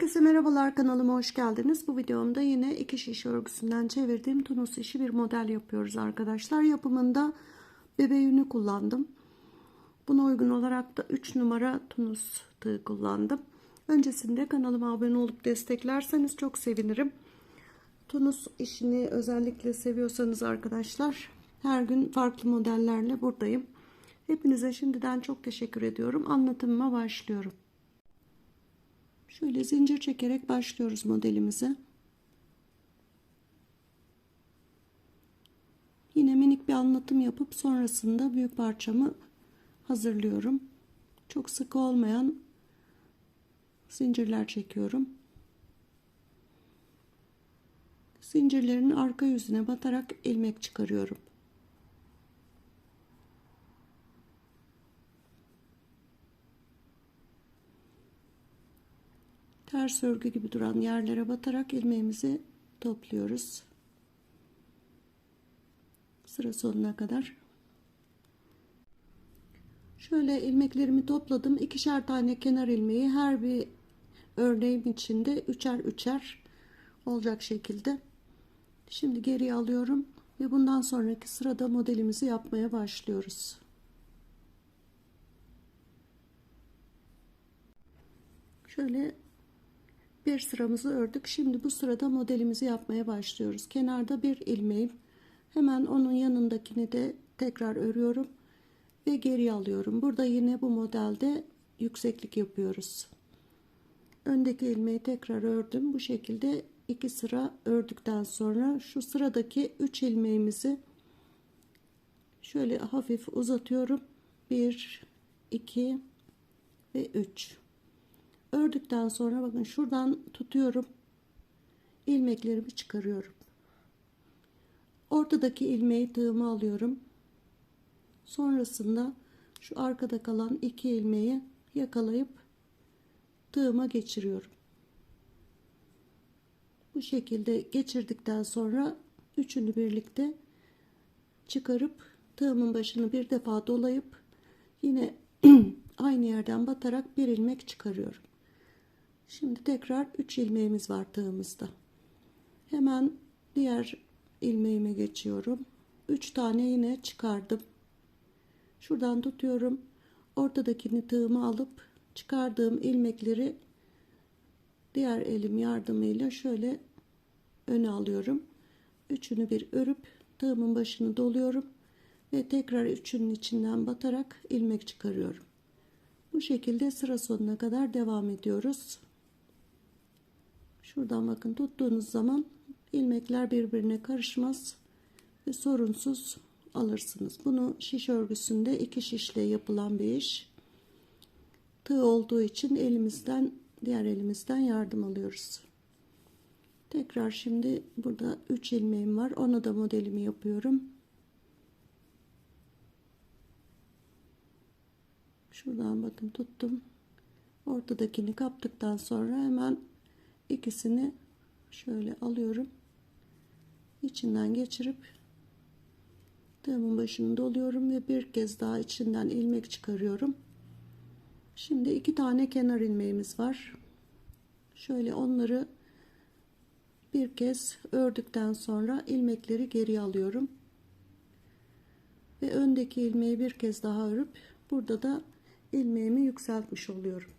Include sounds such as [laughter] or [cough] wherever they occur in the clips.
Herkese merhabalar kanalıma hoş geldiniz. Bu videomda yine iki şiş örgüsünden çevirdiğim tunus işi bir model yapıyoruz arkadaşlar. Yapımında bebe yünü kullandım. Buna uygun olarak da 3 numara tunus tığ kullandım. Öncesinde kanalıma abone olup desteklerseniz çok sevinirim. Tunus işini özellikle seviyorsanız arkadaşlar her gün farklı modellerle buradayım. Hepinize şimdiden çok teşekkür ediyorum. Anlatımıma başlıyorum. Şöyle zincir çekerek başlıyoruz modelimize. Yine minik bir anlatım yapıp sonrasında büyük parçamı hazırlıyorum. Çok sıkı olmayan zincirler çekiyorum. Zincirlerin arka yüzüne batarak ilmek çıkarıyorum. Ters örgü gibi duran yerlere batarak ilmeğimizi topluyoruz. Sıra sonuna kadar. Şöyle ilmeklerimi topladım. İkişer tane kenar ilmeği her bir örneğim içinde üçer üçer olacak şekilde. Şimdi geriye alıyorum ve bundan sonraki sırada modelimizi yapmaya başlıyoruz. Şöyle bir sıramızı ördük. Şimdi bu sırada modelimizi yapmaya başlıyoruz. Kenarda bir ilmeğim. Hemen onun yanındakini de tekrar örüyorum ve geri alıyorum. Burada yine bu modelde yükseklik yapıyoruz. Öndeki ilmeği tekrar ördüm. Bu şekilde iki sıra ördükten sonra şu sıradaki 3 ilmeğimizi şöyle hafif uzatıyorum. 1 2 ve 3 ördükten sonra bakın şuradan tutuyorum. İlmeklerimi çıkarıyorum. Ortadaki ilmeği tığıma alıyorum. Sonrasında şu arkada kalan iki ilmeği yakalayıp tığıma geçiriyorum. Bu şekilde geçirdikten sonra üçünü birlikte çıkarıp tığımın başını bir defa dolayıp yine [clears throat] aynı yerden batarak bir ilmek çıkarıyorum Şimdi tekrar 3 ilmeğimiz var tığımızda. Hemen diğer ilmeğime geçiyorum. 3 tane yine çıkardım. Şuradan tutuyorum. Ortadakini tığıma alıp çıkardığım ilmekleri diğer elim yardımıyla şöyle öne alıyorum. Üçünü bir örüp tığımın başını doluyorum ve tekrar üçünün içinden batarak ilmek çıkarıyorum. Bu şekilde sıra sonuna kadar devam ediyoruz. Şuradan bakın tuttuğunuz zaman ilmekler birbirine karışmaz ve sorunsuz alırsınız. Bunu şiş örgüsünde iki şişle yapılan bir iş. Tığ olduğu için elimizden diğer elimizden yardım alıyoruz. Tekrar şimdi burada 3 ilmeğim var. Ona da modelimi yapıyorum. Şuradan bakın tuttum. Ortadakini kaptıktan sonra hemen ikisini şöyle alıyorum. İçinden geçirip tığımın başını doluyorum ve bir kez daha içinden ilmek çıkarıyorum. Şimdi iki tane kenar ilmeğimiz var. Şöyle onları bir kez ördükten sonra ilmekleri geri alıyorum. Ve öndeki ilmeği bir kez daha örüp burada da ilmeğimi yükseltmiş oluyorum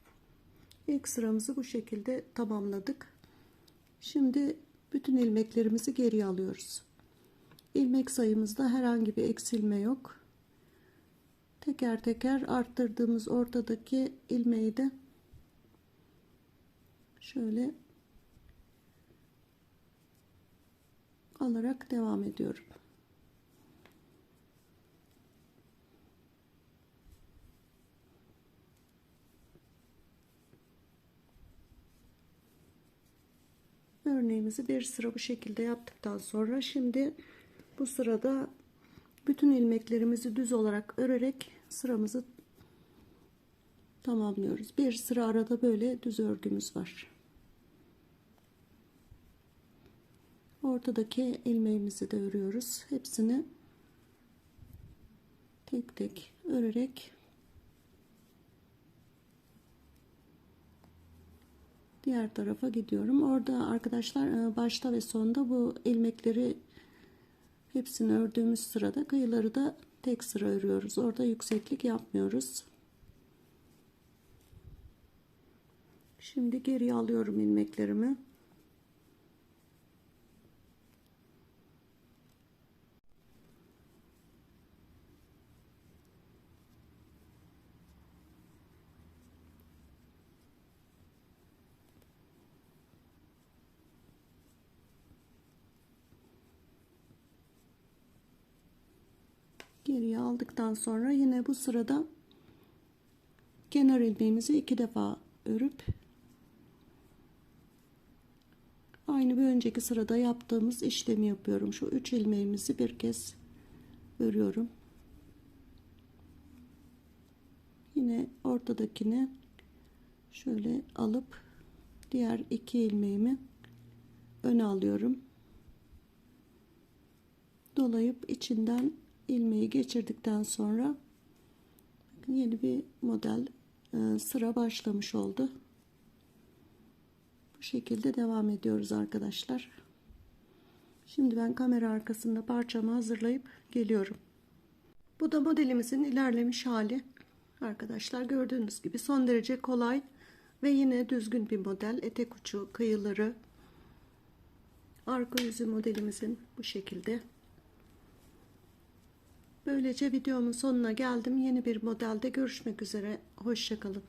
İlk sıramızı bu şekilde tamamladık. Şimdi bütün ilmeklerimizi geri alıyoruz. İlmek sayımızda herhangi bir eksilme yok. Teker teker arttırdığımız ortadaki ilmeği de şöyle alarak devam ediyorum. Örneğimizi bir sıra bu şekilde yaptıktan sonra şimdi bu sırada bütün ilmeklerimizi düz olarak örerek sıramızı tamamlıyoruz. Bir sıra arada böyle düz örgümüz var. Ortadaki ilmeğimizi de örüyoruz. Hepsini tek tek örerek diğer tarafa gidiyorum. Orada arkadaşlar e, başta ve sonda bu ilmekleri hepsini ördüğümüz sırada kıyıları da tek sıra örüyoruz. Orada yükseklik yapmıyoruz. Şimdi geriye alıyorum ilmeklerimi. Geriye aldıktan sonra yine bu sırada kenar ilmeğimizi iki defa örüp aynı bir önceki sırada yaptığımız işlemi yapıyorum. Şu üç ilmeğimizi bir kez örüyorum. Yine ortadakini şöyle alıp diğer iki ilmeğimi öne alıyorum. Dolayıp içinden ilmeği geçirdikten sonra yeni bir model e, sıra başlamış oldu. Bu şekilde devam ediyoruz arkadaşlar. Şimdi ben kamera arkasında parçamı hazırlayıp geliyorum. Bu da modelimizin ilerlemiş hali. Arkadaşlar gördüğünüz gibi son derece kolay ve yine düzgün bir model. Etek uçu, kıyıları, arka yüzü modelimizin bu şekilde. Böylece videomun sonuna geldim. Yeni bir modelde görüşmek üzere. Hoşçakalın.